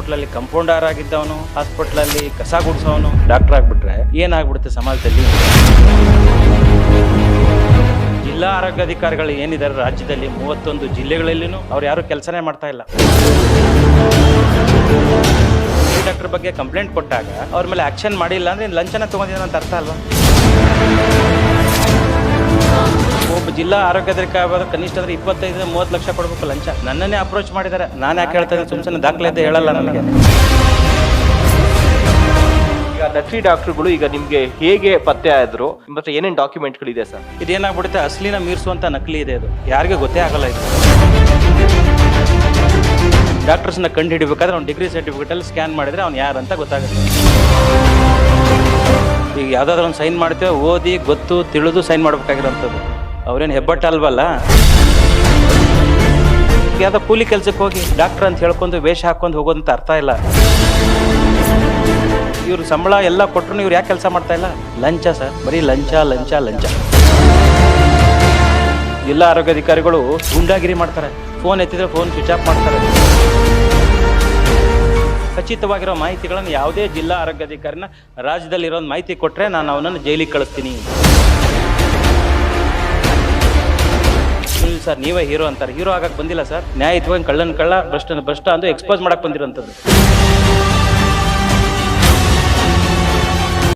ಹಾಸ್ಪಿಟ್ಲಲ್ಲಿ ಕಂಪೌಂಡರ್ ಆಗಿದ್ದವನು ಹಾಸ್ಪಿಟ್ಲಲ್ಲಿ ಕಸ ಗುಡಿಸೋನು. ಡಾಕ್ಟರ್ ಆಗ್ಬಿಟ್ರೆ ಏನಾಗ್ಬಿಡುತ್ತೆ ಸಮಾಜದಲ್ಲಿ? ಜಿಲ್ಲಾ ಆರೋಗ್ಯಾಧಿಕಾರಿಗಳು ಏನಿದ್ದಾರೆ ರಾಜ್ಯದಲ್ಲಿ ಮೂವತ್ತೊಂದು ಜಿಲ್ಲೆಗಳಲ್ಲಿನೂ ಅವ್ರು ಯಾರು ಕೆಲಸನೇ ಮಾಡ್ತಾ ಇಲ್ಲ. ಡಾಕ್ಟರ್ ಬಗ್ಗೆ ಕಂಪ್ಲೇಂಟ್ ಕೊಟ್ಟಾಗ ಅವ್ರ ಮೇಲೆ ಆಕ್ಷನ್ ಮಾಡಿಲ್ಲ ಅಂದ್ರೆ ಲಂಚನ ತಗೊಂಡಿದ್ದಾನೆ ಅಂತ ಅರ್ಥ ಅಲ್ವಾ? ಒಬ್ಬ ಜಿಲ್ಲಾ ಆಗೋದು ಕನಿಷ್ಠ ಅಂದ್ರೆ ಇಪ್ಪತ್ತೈದು ಮೂವತ್ತು ಲಕ್ಷ ಕೊಡಬೇಕು ಲಂಚ. ನನ್ನನ್ನೇ ಅಪ್ರೋಚ್ ಮಾಡಿದ್ದಾರೆ. ನಾನು ಯಾಕೆ ಹೇಳ್ತೇನೆ ಸುಮ್ಮನೆ ದಾಖಲೆ ಅಂತ ಹೇಳಲ್ಲ ನನಗೆ. ಈಗ ನಕಲಿ ಡಾಕ್ಟರ್ಗಳು ಈಗ ನಿಮ್ಗೆ ಹೇಗೆ ಪತ್ತೆ ಆದ್ರು? ಮತ್ತೆ ಏನೇನು ಡಾಕ್ಯುಮೆಂಟ್ಗಳಿದೆ ಸರ್? ಇದೇನಾಗ್ಬಿಡುತ್ತೆ? ಅಸಲಿನ ಮೀರಿಸುವಂತ ನಕಲಿ ಇದೆ ಅದು ಯಾರಿಗೆ ಗೊತ್ತೇ ಆಗಲ್ಲ ಇದು. ಡಾಕ್ಟರ್ಸ್ನ ಕಂಡು ಹಿಡಿಬೇಕಾದ್ರೆ ಅವ್ನು ಡಿಗ್ರಿ ಸರ್ಟಿಫಿಕೇಟಲ್ಲಿ ಸ್ಕ್ಯಾನ್ ಮಾಡಿದ್ರೆ ಅವ್ನು ಯಾರು ಅಂತ ಗೊತ್ತಾಗುತ್ತೆ. ಈಗ ಯಾವ್ದಾದ್ರು ಒಂದು ಸೈನ್ ಮಾಡ್ತೇವೆ ಓದಿ ಗೊತ್ತು ತಿಳಿದು ಸೈನ್ ಮಾಡ್ಬೇಕಾಗಿರೋಂಥದ್ದು. ಅವ್ರೇನು ಹೆಬ್ಬಟ್ಟ ಅಲ್ವಲ್ಲ? ಯಾವುದೋ ಕೂಲಿ ಕೆಲ್ಸಕ್ಕೆ ಹೋಗಿ ಡಾಕ್ಟರ್ ಅಂತ ಹೇಳ್ಕೊಂಡು ವೇಷ ಹಾಕೊಂಡು ಹೋಗೋದಂತ ಅರ್ಥ ಇಲ್ಲ. ಇವ್ರು ಸಂಬಳ ಎಲ್ಲ ಕೊಟ್ಟರು ಇವ್ರು ಯಾಕೆ ಕೆಲಸ ಮಾಡ್ತಾ ಇಲ್ಲ? ಲಂಚ ಸರ್. ಬರೀ ಲಂಚ ಲಂಚ ಲಂಚ. ಜಿಲ್ಲಾ ಆರೋಗ್ಯಾಧಿಕಾರಿಗಳು ಗುಂಡಾಗಿರಿ ಮಾಡ್ತಾರೆ. ಫೋನ್ ಎತ್ತಿದ್ರೆ ಫೋನ್ ಸ್ವಿಚ್ ಆಫ್ ಮಾಡ್ತಾರೆ. ಖಚಿತವಾಗಿರೋ ಮಾಹಿತಿಗಳನ್ನು ಯಾವುದೇ ಜಿಲ್ಲಾ ಆರೋಗ್ಯಾಧಿಕಾರಿನ ರಾಜ್ಯದಲ್ಲಿರೋ ಮಾಹಿತಿ ಕೊಟ್ಟರೆ ನಾನು ಅವನನ್ನು ಜೈಲಿಗೆ ಕಳಿಸ್ತೀನಿ. ಸರ್, ನೀವೇ ಹೀರೋ ಅಂತಾರೆ. ಹೀರೋ ಆಗಕ್ಕೆ ಬಂದಿಲ್ಲ ಸರ್. ನ್ಯಾಯಯುತವಾಗಿ ಕಳ್ಳನ ಕಳ್ಳ ಭ್ರಷ್ಟ ಭ್ರಷ್ಟ ಅಂದು ಎಕ್ಸ್ಪೋಸ್ ಮಾಡಕ್ಕೆ ಬಂದಿರೋಂಥದ್ದು.